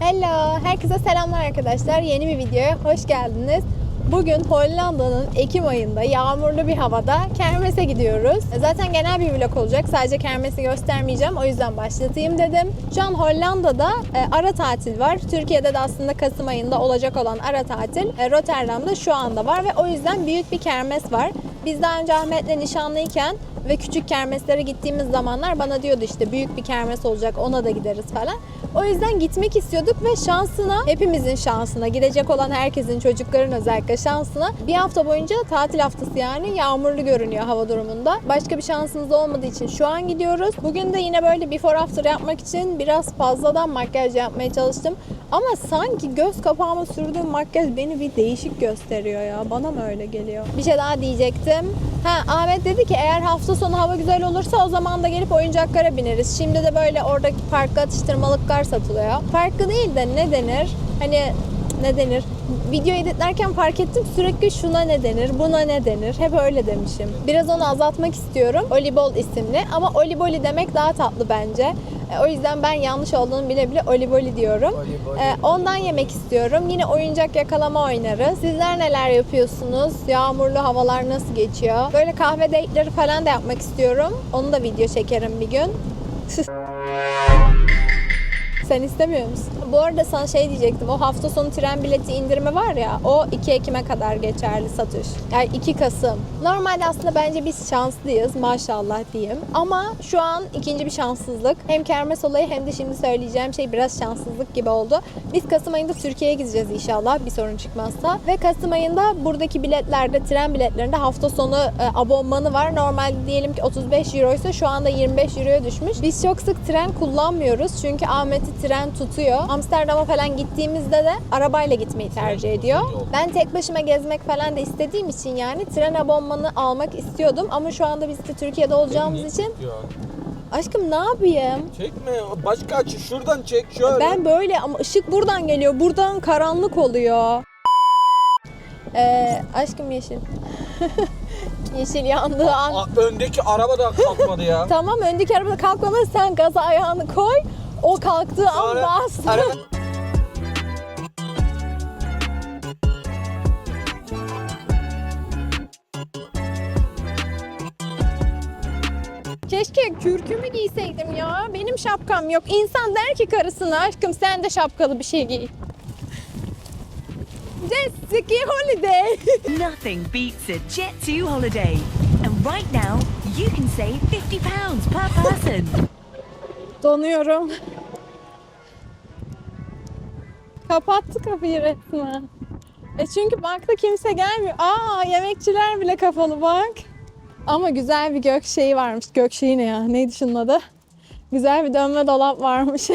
Hello, herkese selamlar arkadaşlar. Yeni bir videoya hoş geldiniz. Bugün Hollanda'nın Ekim ayında yağmurlu bir havada kermese gidiyoruz. Zaten genel bir vlog olacak. Sadece kermesi göstermeyeceğim. O yüzden başlatayım dedim. Şu an Hollanda'da e, ara tatil var. Türkiye'de de aslında Kasım ayında olacak olan ara tatil e, Rotterdam'da şu anda var ve o yüzden büyük bir kermes var. Biz daha önce Ahmet'le nişanlıyken ve küçük kermeslere gittiğimiz zamanlar bana diyordu işte büyük bir kermes olacak ona da gideriz falan. O yüzden gitmek istiyorduk ve şansına, hepimizin şansına, gidecek olan herkesin, çocukların özellikle şansına bir hafta boyunca tatil haftası yani yağmurlu görünüyor hava durumunda. Başka bir şansımız olmadığı için şu an gidiyoruz. Bugün de yine böyle before after yapmak için biraz fazladan makyaj yapmaya çalıştım. Ama sanki göz kapağıma sürdüğüm makyaj beni bir değişik gösteriyor ya. Bana mı öyle geliyor? Bir şey daha diyecektim. Ha Ahmet dedi ki eğer hafta sonu hava güzel olursa o zaman da gelip oyuncaklara bineriz. Şimdi de böyle oradaki parkta atıştırmalıklar satılıyor. Parkı değil de ne denir? Hani ne denir? Video editlerken fark ettim sürekli şuna ne denir, buna ne denir. Hep öyle demişim. Biraz onu azaltmak istiyorum. Olibol isimli ama oliboli demek daha tatlı bence. E, O yüzden ben yanlış olduğunu bile bile oliboli diyorum. E, ondan yemek istiyorum. Yine oyuncak yakalama oynarız. Sizler neler yapıyorsunuz? Yağmurlu havalar nasıl geçiyor? Böyle kahve date'leri falan da yapmak istiyorum. Onu da video çekerim bir gün. Sen istemiyor musun? Bu arada sana şey diyecektim. O hafta sonu tren bileti indirimi var ya. O 2 Ekim'e kadar geçerli satış. Yani 2 Kasım. Normalde aslında bence biz şanslıyız. Maşallah diyeyim. Ama şu an ikinci bir şanssızlık. Hem kermes olayı hem de şimdi söyleyeceğim şey biraz şanssızlık gibi oldu. Biz Kasım ayında Türkiye'ye gideceğiz inşallah bir sorun çıkmazsa. Ve Kasım ayında buradaki biletlerde, tren biletlerinde hafta sonu e, abonmanı var. Normalde diyelim ki 35 euroysa şu anda 25 euroya düşmüş. Biz çok sık tren kullanmıyoruz. Çünkü Ahmet'i tren tutuyor. Amsterdam'a falan gittiğimizde de arabayla gitmeyi tercih ediyor. Ben tek başıma gezmek falan da istediğim için yani tren abonmanı almak istiyordum. Ama şu anda biz de Türkiye'de olacağımız için aşkım ne yapayım? Çekme. Başka açı. Şuradan çek şöyle. Ben böyle ama ışık buradan geliyor. Buradan karanlık oluyor. Ee, aşkım yeşil. yeşil yandığı an. Aa, öndeki araba da kalkmadı ya. Tamam öndeki arabada kalkmadı sen gaza ayağını koy. O kalktığı an Sonra bas. araba- Keşke kürkümü giyseydim ya. Benim şapkam yok. İnsan der ki karısına aşkım sen de şapkalı bir şey giy. Jet ski holiday. Nothing beats a Jet2 holiday. And right now, you can save £50 per person. Donuyorum. Kapattı kapıyı resmen. E çünkü bankta kimse gelmiyor. Aa yemekçiler bile kapalı bak. Ama güzel bir gök şeyi varmış. Gök şeyi ne ya? Neydi şunun adı? Güzel bir dönme dolap varmış.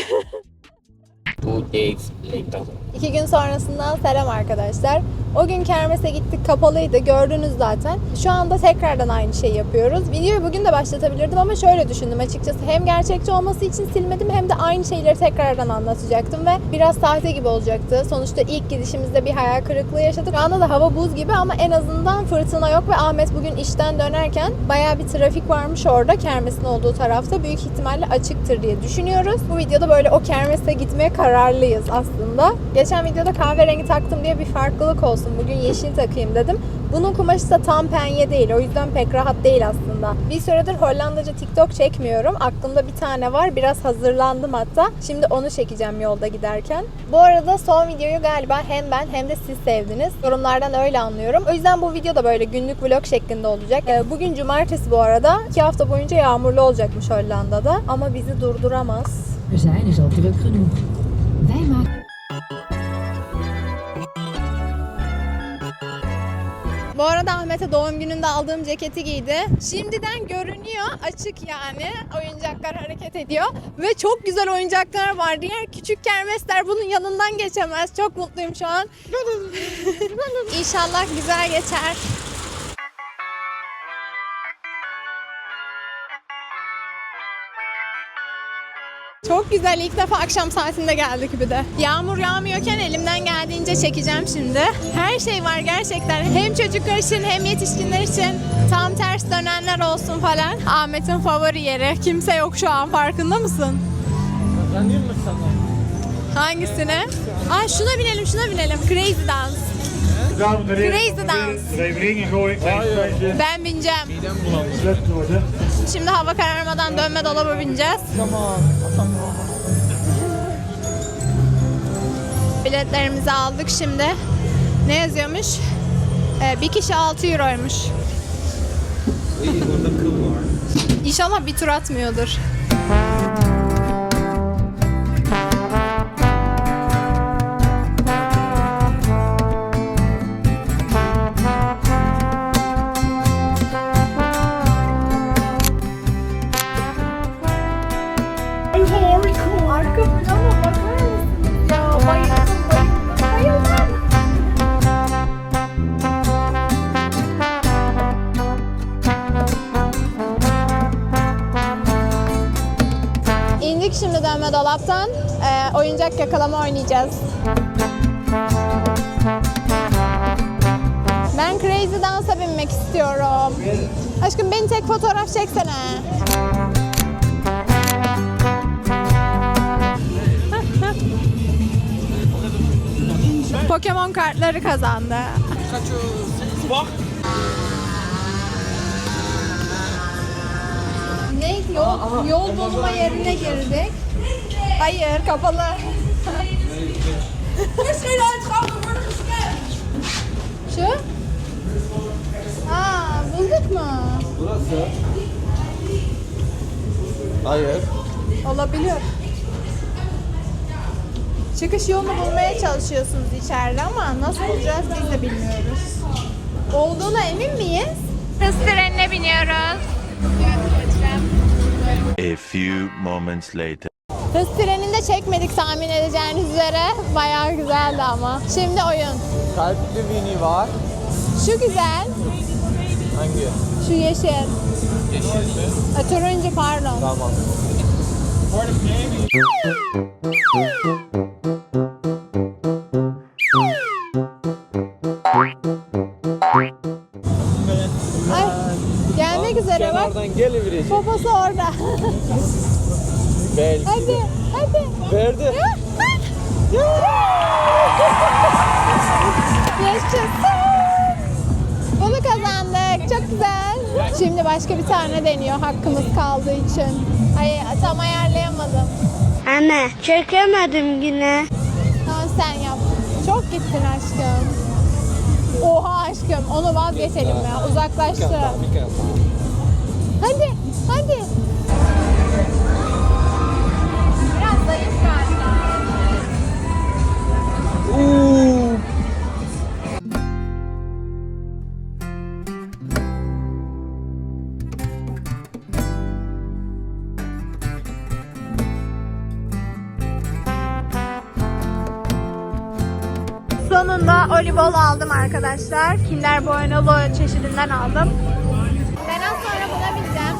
Two days later. İki gün sonrasından selam arkadaşlar. O gün kermese gittik kapalıydı gördünüz zaten. Şu anda tekrardan aynı şeyi yapıyoruz. Videoyu bugün de başlatabilirdim ama şöyle düşündüm açıkçası. Hem gerçekçi olması için silmedim hem de aynı şeyleri tekrardan anlatacaktım ve biraz sahte gibi olacaktı. Sonuçta ilk gidişimizde bir hayal kırıklığı yaşadık. Şu anda da hava buz gibi ama en azından fırtına yok ve Ahmet bugün işten dönerken bayağı bir trafik varmış orada kermesin olduğu tarafta. Büyük ihtimalle açıktır diye düşünüyoruz. Bu videoda böyle o kermese gitmeye kararlıyız aslında. Geçen videoda kahverengi taktım diye bir farklılık olsun. Bugün yeşil takayım dedim. Bunun kumaşı da tam penye değil. O yüzden pek rahat değil aslında. Bir süredir Hollandaca TikTok çekmiyorum. Aklımda bir tane var. Biraz hazırlandım hatta. Şimdi onu çekeceğim yolda giderken. Bu arada son videoyu galiba hem ben hem de siz sevdiniz. Yorumlardan öyle anlıyorum. O yüzden bu video da böyle günlük vlog şeklinde olacak. Ee, Bugün cumartesi bu arada. İki hafta boyunca yağmurlu olacakmış Hollanda'da. Ama bizi durduramaz. We zijn is al. Wij maken. Bu arada Ahmet'e doğum gününde aldığım ceketi giydi. Şimdiden görünüyor açık yani. Oyuncaklar hareket ediyor. Ve çok güzel oyuncaklar var. Diğer küçük kermesler bunun yanından geçemez. Çok mutluyum şu an. İnşallah güzel geçer. Çok güzel. İlk defa akşam saatinde geldik bir de. Yağmur yağmıyorken elimden geldiğince çekeceğim şimdi. Her şey var gerçekten. Hem çocuklar için hem yetişkinler için. Tam ters dönenler olsun falan. Ahmet'in favori yeri. Kimse yok şu an farkında mısın? Kazanıyor musun sana? Hangisine? Aa şuna binelim, şuna binelim. Crazy Dance. Crazy dance. Ben bineceğim. Şimdi hava kararmadan dönme dolaba bineceğiz. Biletlerimizi aldık şimdi. Ne yazıyormuş? Ee, bir kişi 6 euroymuş. İnşallah bir tur atmıyordur. Dolaptan. Ee, oyuncak yakalama oynayacağız. Ben Crazy Dance'a binmek istiyorum. Aşkım beni tek fotoğraf çeksene. Pokemon kartları kazandı. Bak. Ne? Yol, yol bulma yerine girdik. Hayır, kapalı. Şu? Aa, bulduk mu? Burası. Hayır. Olabilir. Çıkış yolunu bulmaya çalışıyorsunuz içeride ama nasıl bulacağız biz de bilmiyoruz. Olduğuna emin miyiz? Hız trenine biniyoruz. A few moments later. Hız treninde çekmedik tahmin edeceğiniz üzere. Bayağı güzeldi ama. Şimdi oyun. Kalpli mini var. Şu güzel, Hangi? şu yeşil. Yeşil mi? Ha, turuncu pardon. Tamam. Ay, gelmek üzere bak. Kenardan geliverecek. Poposu orada. Belki. hadi, hadi. Verdi. Yaşasın. Bunu kazandık. Çok güzel. Şimdi başka bir tane deniyor hakkımız kaldığı için. Ay tam ayarlayamadım. Anne çekemedim yine. Tamam sen yap. Çok gittin aşkım. Oha aşkım onu vazgeçelim ya. Uzaklaştı. Hadi, hadi. Olibol aldım arkadaşlar. Kinder Bueno çeşidinden aldım. Ben az sonra buna bineceğim.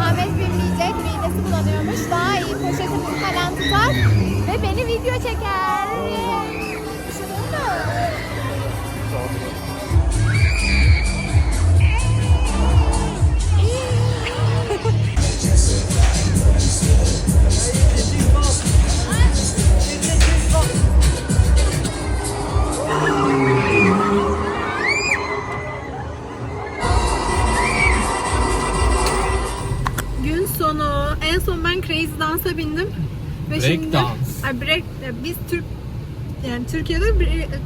Ahmet binmeyecek, midesi bulanıyormuş. Daha iyi poşetimizi falan tutar ve beni video çeker.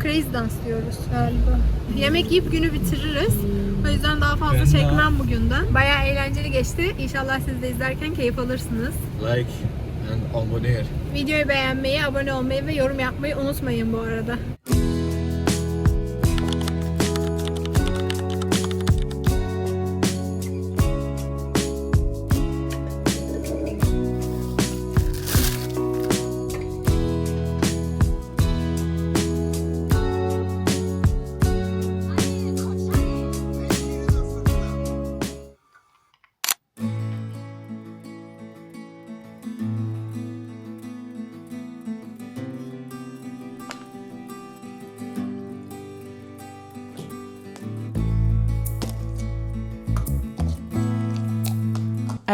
Crazy Dance diyoruz galiba. Yemek yiyip günü bitiririz. O yüzden daha fazla çekmem bugünden. Bayağı eğlenceli geçti. İnşallah siz de izlerken keyif alırsınız. Like and abone. Videoyu beğenmeyi, abone olmayı ve yorum yapmayı unutmayın bu arada.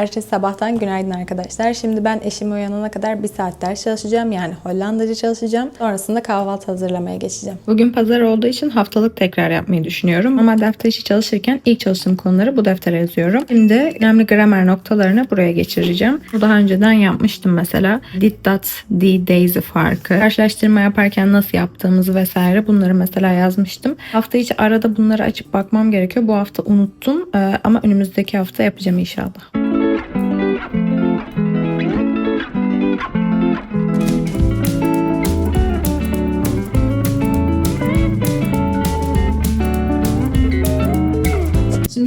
Ertesi sabahtan günaydın arkadaşlar. Şimdi ben eşim uyanana kadar bir saat ders çalışacağım. Yani Hollandaca çalışacağım. Sonrasında kahvaltı hazırlamaya geçeceğim. Bugün pazar olduğu için haftalık tekrar yapmayı düşünüyorum. Ama defter işi çalışırken ilk çalıştığım konuları bu deftere yazıyorum. Şimdi önemli gramer noktalarını buraya geçireceğim. Bu daha önceden yapmıştım mesela. Did that, the daisy farkı. Karşılaştırma yaparken nasıl yaptığımızı vesaire bunları mesela yazmıştım. Hafta içi arada bunları açıp bakmam gerekiyor. Bu hafta unuttum Ee, ama önümüzdeki hafta yapacağım inşallah.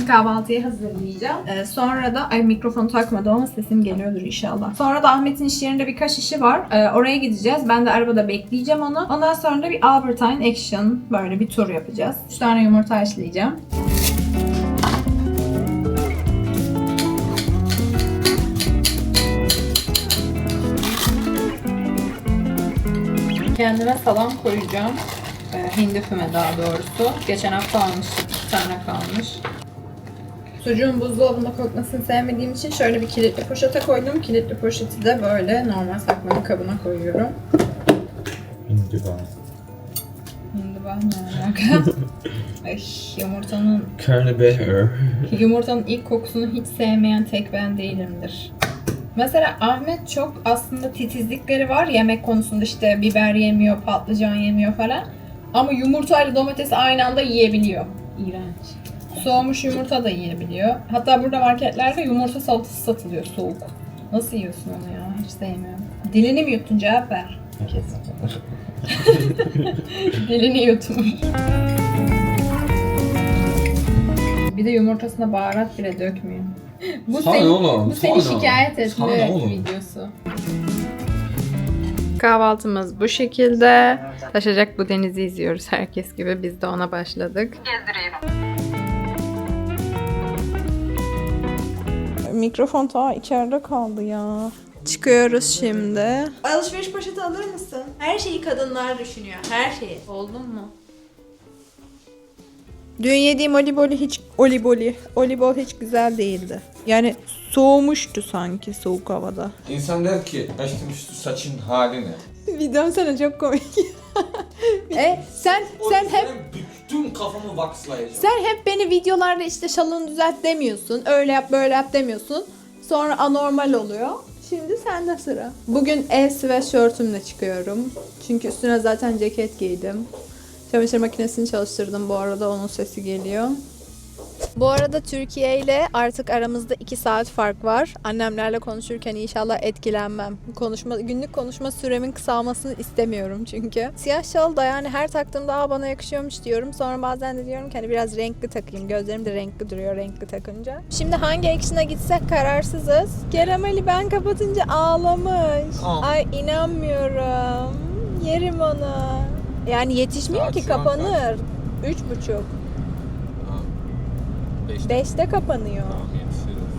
Şimdi kahvaltıyı hazırlayacağım. Ee, sonra da ay mikrofon takmadım ama sesim geliyordur inşallah. Sonra da Ahmet'in iş yerinde birkaç işi var. Ee, oraya gideceğiz. Ben de arabada bekleyeceğim onu. Ondan sonra da bir Albertine Action böyle bir tur yapacağız. 3 tane yumurta haşlayacağım. Kendime salam koyacağım. Ee, hindi füme daha doğrusu. Geçen hafta almıştım. İki tane kalmış. Sucuğun buzdolabında kokmasını sevmediğim için şöyle bir kilitli poşete koydum. Kilitli poşeti de böyle normal saklama kabına koyuyorum. Hindiba. Hindiba ne alaka? Ay yumurtanın Karnabahar. Yumurtanın ilk kokusunu hiç sevmeyen tek ben değilimdir. Mesela Ahmet çok aslında titizlikleri var yemek konusunda işte biber yemiyor, patlıcan yemiyor falan. Ama yumurtayla domatesi aynı anda yiyebiliyor. İğrenç. Soğumuş yumurta da yiyebiliyor. Hatta burada marketlerde yumurta salatası satılıyor soğuk. Nasıl yiyorsun onu ya? Hiç sevmiyorum. Dilini mi yuttun cevap ver. Kesin. Dilini yutmuş. Bir de yumurtasına baharat bile dökmüyor. Bu Sana seni, oğlum? bu seni Sana. şikayet Sana etme oğlum? videosu. Kahvaltımız bu şekilde. Taşacak bu denizi izliyoruz herkes gibi. Biz de ona başladık. Mikrofon ta içeride kaldı ya. Çıkıyoruz şimdi. Alışveriş poşeti alır mısın? Her şeyi kadınlar düşünüyor. Her şeyi. Oldun mu? Dün yediğim oliboli hiç oliboli, olibol hiç güzel değildi. Yani soğumuştu sanki soğuk havada. İnsan der ki aşkım şu saçın hali ne? Bir dönsene çok komik. e sen sen hep bütün kafamı vakslayacağım. sen hep beni videolarda işte şalını düzelt demiyorsun. Öyle yap böyle yap demiyorsun. Sonra anormal oluyor. Şimdi sende sıra. Bugün ev sweatshirtümle çıkıyorum. Çünkü üstüne zaten ceket giydim. Çamaşır makinesini çalıştırdım bu arada onun sesi geliyor. Bu arada Türkiye ile artık aramızda 2 saat fark var. Annemlerle konuşurken inşallah etkilenmem. Konuşma günlük konuşma süremin kısalmasını istemiyorum çünkü. Siyah şal da yani her taktığımda Aa, bana yakışıyormuş diyorum. Sonra bazen de diyorum ki hani biraz renkli takayım. Gözlerim de renkli duruyor renkli takınca. Şimdi hangi action'a gitsek kararsızız. Kerem Ali ben kapatınca ağlamış. Aa. Ay inanmıyorum. Yerim onu. Yani yetişmiyor Saat ki kapanır. Üç buçuk. Beşte kapanıyor.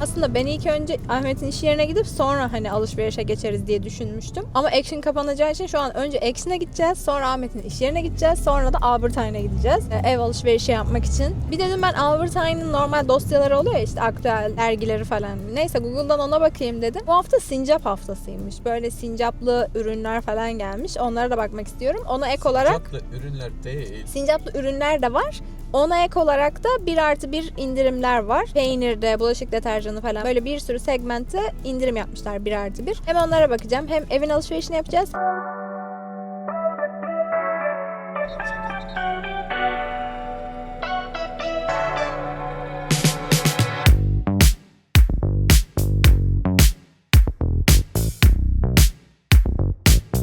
Aslında ben ilk önce Ahmet'in iş yerine gidip sonra hani alışverişe geçeriz diye düşünmüştüm. Ama Action kapanacağı için şu an önce Action'a gideceğiz. Sonra Ahmet'in iş yerine gideceğiz. Sonra da Albertine'a gideceğiz. e, Ev alışverişi yapmak için. Bir dedim ben Albertine'ın normal dosyaları oluyor ya işte aktüel dergileri falan. Neyse Google'dan ona bakayım dedim. Bu hafta sincap haftasıymış. Böyle sincaplı ürünler falan gelmiş. Onlara da bakmak istiyorum. Ona ek olarak Tatlı ürünler değil. Sincaplı ürünler de var. Ona ek olarak da 1 artı 1 indirimler var. Peynirde, bulaşık deterjanı falan böyle bir sürü segmente indirim yapmışlar 1 artı 1. Hem onlara bakacağım hem evin alışverişini yapacağız.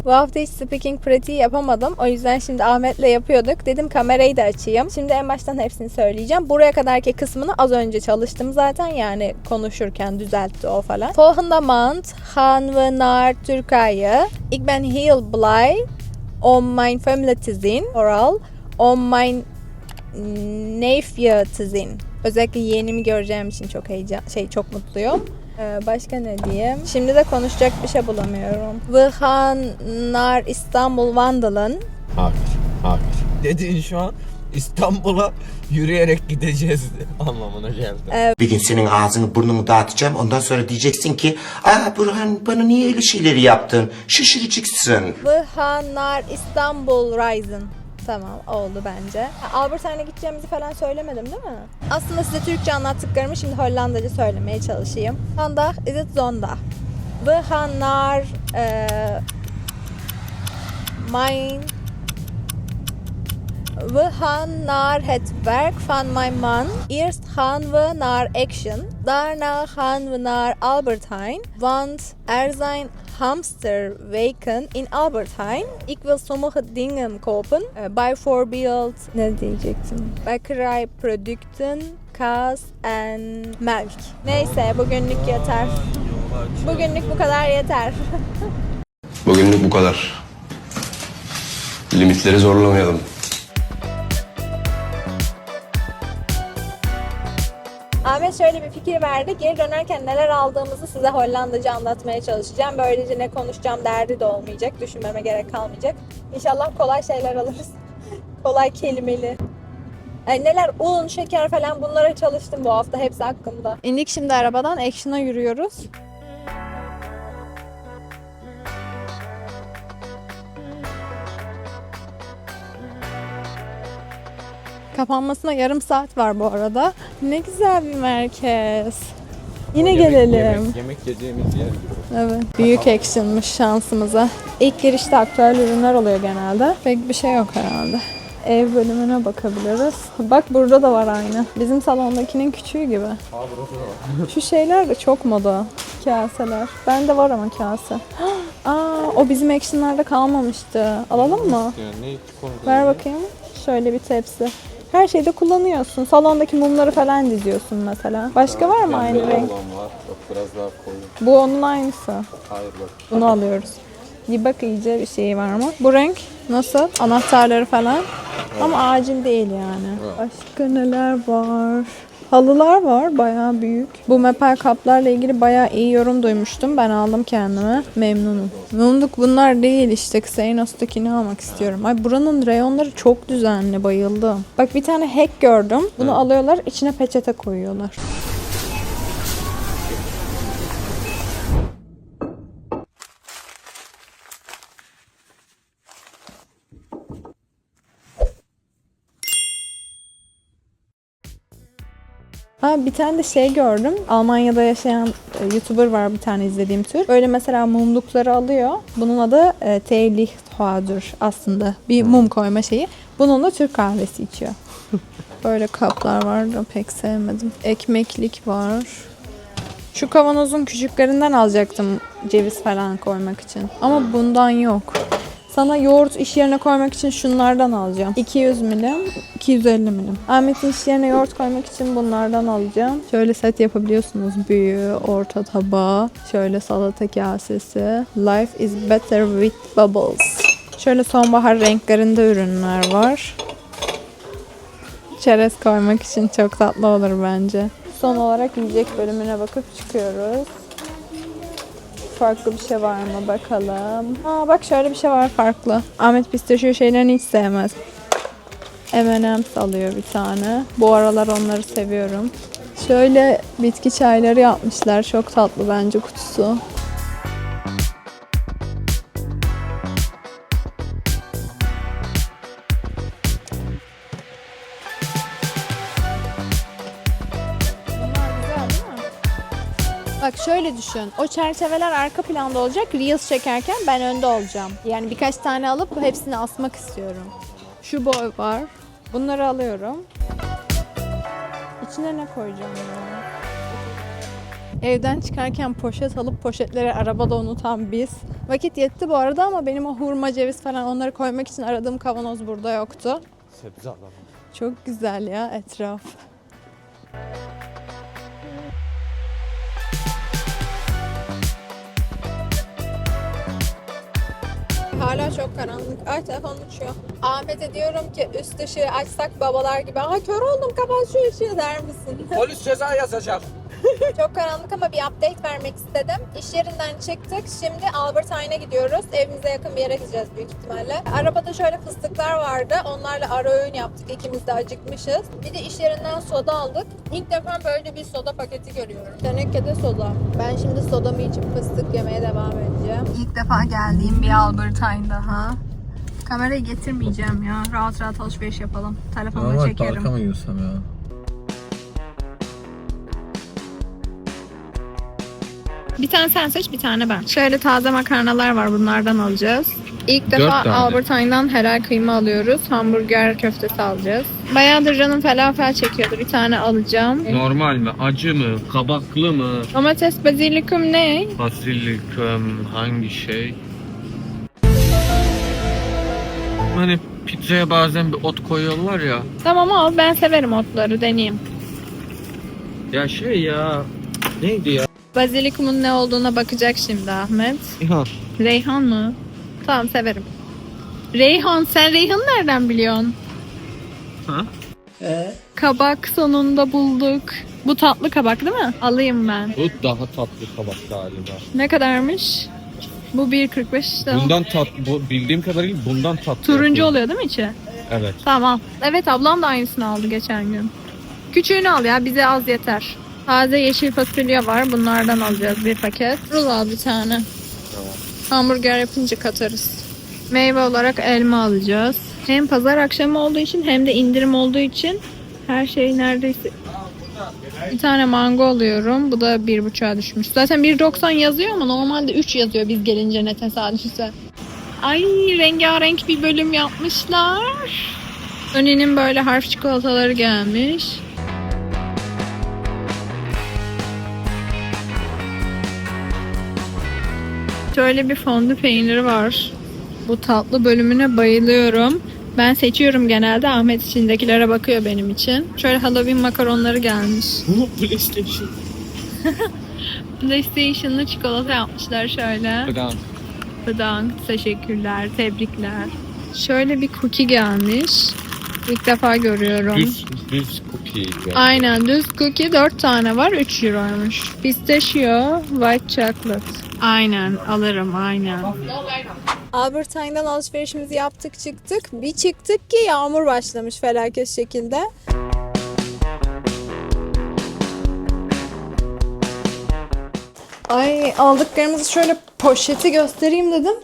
Bu hafta hiç speaking pratiği yapamadım. O yüzden şimdi Ahmet'le yapıyorduk. Dedim kamerayı da açayım. Şimdi en baştan hepsini söyleyeceğim. Buraya kadarki kısmını az önce çalıştım zaten. Yani konuşurken düzeltti o falan. Volgende maand gaan we naar Turkije. Ik ben heel blij om mijn familie te zien. Vooral om mijn neefje te zien. Özellikle yeğenimi göreceğim için çok heyecan, şey çok mutluyum. Ee, başka ne diyeyim? Şimdi de konuşacak bir şey bulamıyorum. Naar İstanbul wandelen. Hayır. Hayır. dediğin şu an İstanbul'a yürüyerek gideceğiz anlamına geldi. Bir gün senin ağzını burnunu dağıtacağım. Ondan sonra diyeceksin ki Aa Burhan bana niye öyle şeyleri yaptın? Şaşıracaksın. Vıhanar İstanbul Rising. Tamam oldu bence. Ha, Albert Einstein'a gideceğimizi falan söylemedim değil mi? Aslında size Türkçe anlattıklarımı şimdi Hollandaca söylemeye çalışayım. Vandaag is het zondag. We gaan naar eh, mijn We gaan naar het werk van mijn man. Eerst gaan we naar Action. Daarna gaan we naar Albert Heijn. Want er zijn hamsterweken in Albert Heijn. Ik wil sommige dingen kopen. Eh, bijvoorbeeld, ne diyecektim? Bakkerijproducten, kaas en melk. Neyse bugünlük yeter. Bugünlük bu kadar yeter. Bugünlük bu kadar. Limitleri zorlamayalım. Ahmet şöyle bir fikir verdi. Geri dönerken neler aldığımızı size Hollandaca anlatmaya çalışacağım. Böylece ne konuşacağım derdi de olmayacak. Düşünmeme gerek kalmayacak. İnşallah kolay şeyler alırız. kolay kelimeli. Ay neler un, şeker falan bunlara çalıştım bu hafta. Hepsi hakkında. İndik şimdi arabadan. Action'a yürüyoruz. Kapanmasına yarım saat var bu arada. Ne güzel bir merkez. Yine gelelim. Yemek, yemek yediğimiz yer. Evet. Büyük action'mış şansımıza. İlk girişte aktüel ürünler oluyor genelde. Pek bir şey yok herhalde. Ev bölümüne bakabiliriz. Bak burada da var aynı. Bizim salondakinin küçüğü gibi. Şu şeyler de çok moda. Kaseler. Bende var ama kase. Aa, o bizim action'larda kalmamıştı. Alalım mı? Ne? Ver bakayım. Şöyle bir tepsi. Her şeyde kullanıyorsun. Salondaki mumları falan diziyorsun mesela. Başka var mı aynı renk? Var. Bak biraz daha koyu. Bu onun aynısı. Hayır bak. Bunu alıyoruz. Bir bak iyice bir şey var mı? Bu renk nasıl? Anahtarları falan. Ama acil değil yani. Başka neler var? Halılar var bayağı büyük. Bu mepel kaplarla ilgili bayağı iyi yorum duymuştum. Ben aldım kendime. Memnunum. Mumluk bunlar değil işte. Xenos'takini almak istiyorum. Ay buranın reyonları çok düzenli. Bayıldım. Bak bir tane hack gördüm. Bunu alıyorlar içine peçete koyuyorlar. Ha bir tane de şey gördüm. Almanya'da yaşayan e, YouTuber var bir tane izlediğim tür. Böyle mesela mumlukları alıyor. Bunun adı e, Teelichthuadur aslında. Bir mum koyma şeyi. Bununla Türk kahvesi içiyor. Böyle kaplar var da pek sevmedim. Ekmeklik var. Şu kavanozun küçüklerinden alacaktım ceviz falan koymak için. Ama bundan yok. Sana yoğurt iş yerine koymak için şunlardan alacağım. 200 milim, 250 milim. Ahmet'in iş yerine yoğurt koymak için bunlardan alacağım. Şöyle set yapabiliyorsunuz. Büyüğü, orta tabağı, şöyle salata kasesi. Life is better with bubbles. Şöyle sonbahar renklerinde ürünler var. Çerez koymak için çok tatlı olur bence. Son olarak yiyecek bölümüne bakıp çıkıyoruz. Farklı bir şey var mı bakalım. Aa bak şöyle bir şey var farklı. Ahmet pistachio şeylerini hiç sevmez. M&M's alıyor bir tane. Bu aralar onları seviyorum. Şöyle bitki çayları yapmışlar. Çok tatlı bence kutusu. Şöyle düşün. O çerçeveler arka planda olacak. Reels çekerken ben önde olacağım. Yani birkaç tane alıp hepsini asmak istiyorum. Şu boy var. Bunları alıyorum. İçine ne koyacağım ya? Evden çıkarken poşet alıp poşetleri arabada unutan biz. Vakit yetti bu arada ama benim o hurma, ceviz falan onları koymak için aradığım kavanoz burada yoktu. Sebze alalım. Çok güzel ya etraf. Hala çok karanlık. Ay telefon uçuyor. Ahmet'e diyorum ki üst ışığı açsak babalar gibi. Aa kör oldum kapat şu ışığı der misin? Polis ceza yazacak. Çok karanlık ama bir update vermek istedim. İş yerinden çıktık. Şimdi Albert Einstein'a gidiyoruz. Evimize yakın bir yere gideceğiz büyük ihtimalle. Arabada şöyle fıstıklar vardı. Onlarla ara öğün yaptık. İkimiz de acıkmışız. Bir de iş yerinden soda aldık. İlk defa böyle bir soda paketi görüyorum. Tenekede soda. Ben şimdi sodamı içip fıstık yemeye devam edeceğim. İlk defa geldiğim bir Albert Einstein daha. Kamerayı getirmeyeceğim ya. Rahat rahat alışveriş yapalım. Telefonla çekerim. yiyorsam ya. Bir tane sen seç, bir tane ben. Şöyle taze makarnalar var, bunlardan alacağız. İlk defa tane. Albert Einstein'dan helal kıyma alıyoruz. Hamburger köftesi alacağız. Bayağıdır canım falafel çekiyordu. Bir tane alacağım. Normal mi? Acı mı? Kabaklı mı? Domates, bazilikum ne? Basilikum hangi şey? Hani pizzaya bazen bir ot koyuyorlar ya. Tamam al, ben severim otları, deneyeyim. Ya şey ya. Neydi ya? Bazilikumun ne olduğuna bakacak şimdi Ahmet. Ya Reyhan mı? Tamam severim. Reyhan, sen Reyhan nereden biliyorsun? Ha? Kabak sonunda bulduk. Bu tatlı kabak değil mi? Alayım ben. bu daha tatlı kabak galiba. Ne kadarmış? Bu 1.45 tamam. Bundan tat, bu bildiğim kadarıyla bundan tatlı. Turuncu yapıyor. oluyor değil mi içi? Evet. Tamam. Evet ablam da aynısını aldı geçen gün. Küçüğünü al ya bize az yeter. Taze yeşil fasulye var. Bunlardan alacağız bir paket. Rul al bir tane. Hamburger yapınca katarız. Meyve olarak elma alacağız. Hem pazar akşamı olduğu için hem de indirim olduğu için her şey neredeyse bir tane mango alıyorum. Bu da bir buçuğa düşmüş. Zaten 1.90 yazıyor ama normalde 3 yazıyor biz gelince ne tesadüfse. Ay rengarenk bir bölüm yapmışlar. Önünün böyle harf çikolataları gelmiş. Şöyle bir fondü peyniri var. Bu tatlı bölümüne bayılıyorum. Ben seçiyorum genelde. Ahmet içindekilere bakıyor benim için. Şöyle Halloween makaronları gelmiş. Bu PlayStation. PlayStation'lı çikolata yapmışlar şöyle. Gıdan. Bıdank, teşekkürler, tebrikler. Şöyle bir cookie gelmiş. İlk defa görüyorum. Düz, düz cookie. yani. Aynen düz cookie 4 tane var 3 euroymuş. Pistachio, white chocolate. Aynen alırım aynen. Albert Einstein'dan alışverişimizi yaptık çıktık. Bir çıktık ki yağmur başlamış felaket şekilde. Ay aldıklarımızı şöyle poşeti göstereyim dedim.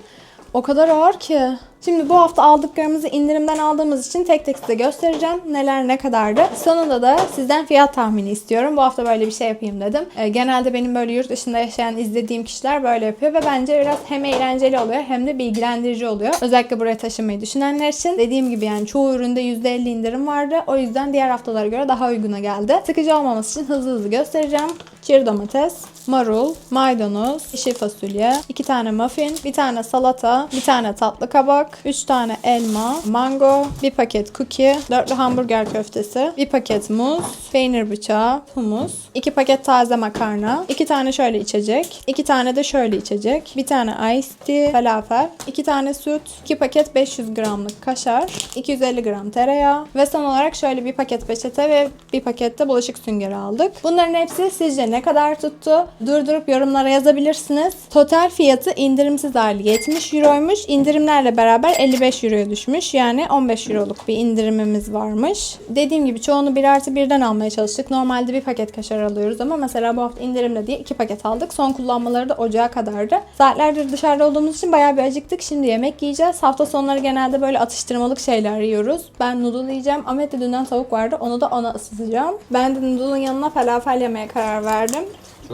O kadar ağır ki. Şimdi bu hafta aldıklarımızı indirimden aldığımız için tek tek size göstereceğim. Neler ne kadardı. Sonunda da sizden fiyat tahmini istiyorum. Bu hafta böyle bir şey yapayım dedim. Ee, genelde benim böyle yurt dışında yaşayan izlediğim kişiler böyle yapıyor ve bence biraz hem eğlenceli oluyor hem de bilgilendirici oluyor. Özellikle buraya taşınmayı düşünenler için. Dediğim gibi yani çoğu üründe %50 indirim vardı. O yüzden diğer haftalara göre daha uyguna geldi. Sıkıcı olmaması için hızlı hızlı göstereceğim. Çeri domates, marul, maydanoz, yeşil fasulye, iki tane muffin, bir tane salata, bir tane tatlı kabak, üç tane elma, mango, bir paket cookie, dörtlü hamburger köftesi, bir paket muz, peynir bıçağı, humus, iki paket taze makarna, iki tane şöyle içecek, iki tane de şöyle içecek, bir tane iced tea, falafel, iki tane süt, iki paket 500 gramlık kaşar, 250 gram tereyağı ve son olarak şöyle bir paket peçete ve bir pakette bulaşık süngeri aldık. Bunların hepsi sizce ne kadar tuttu? Durdurup yorumlara yazabilirsiniz. Total fiyatı indirimsiz hali 70 euroymuş. İndirimlerle beraber 55 euroya düşmüş. Yani 15 euroluk bir indirimimiz varmış. Dediğim gibi çoğunu bir artı birden almaya çalıştık. Normalde bir paket kaşar alıyoruz ama mesela bu hafta indirimle diye iki paket aldık. Son kullanmaları da ocağa kadardı. Saatlerdir dışarıda olduğumuz için bayağı bir acıktık. Şimdi yemek yiyeceğiz. Hafta sonları genelde böyle atıştırmalık şeyler yiyoruz. Ben noodle yiyeceğim. Ahmet'te dünden tavuk vardı. Onu da ona ısıtacağım. Ben de noodle'ın yanına falafel yemeye karar verdim.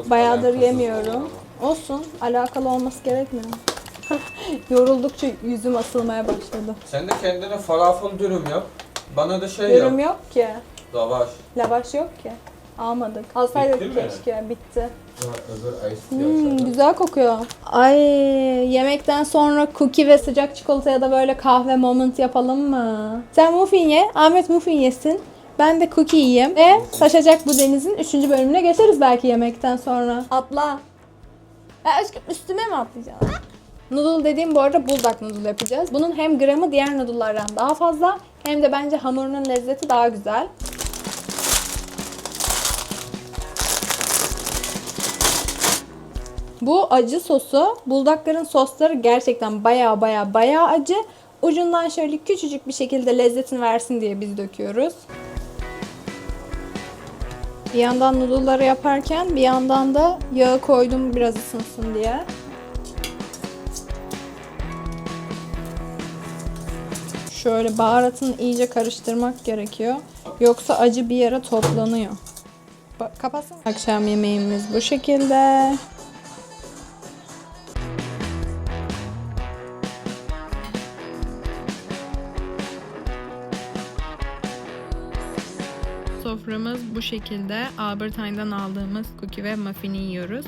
Çok Bayağıdır alakasız yemiyorum. Olsun. Alakalı olması gerekmiyor. Yoruldukça yüzüm asılmaya başladı. Sen de kendine falafel dürüm yap. Bana da şey Yorum yap. yok ki. Lavaş. Lavaş yok ki. Almadık. Alsaydık Bitti mi? keşke. Bitti. Ha, Öbür ice tea Hmm, güzel kokuyor. Ay yemekten sonra cookie ve sıcak çikolata ya da böyle kahve moment yapalım mı? Sen muffin ye, Ahmet muffin yesin. Ben de cookie yiyeyim ve Taşacak bu denizin 3. bölümüne geçeriz belki yemekten sonra. Atla. Ya aşkım üstüme mi atlayacaksın? Noodle dediğim bu arada buldak noodle yapacağız. Bunun hem gramı diğer noodle'lardan daha fazla hem de bence hamurunun lezzeti daha güzel. Bu acı sosu, buldakların sosları gerçekten baya baya baya acı. Ucundan şöyle küçücük bir şekilde lezzetini versin diye biz döküyoruz. Bir yandan noodle'ları yaparken bir yandan da yağı koydum biraz ısınsın diye. Şöyle baharatını iyice karıştırmak gerekiyor. Yoksa acı bir yere toplanıyor. Kapatsana. Akşam yemeğimiz bu şekilde. Bu şekilde. Albert Einstein'dan aldığımız cookie ve muffini yiyoruz.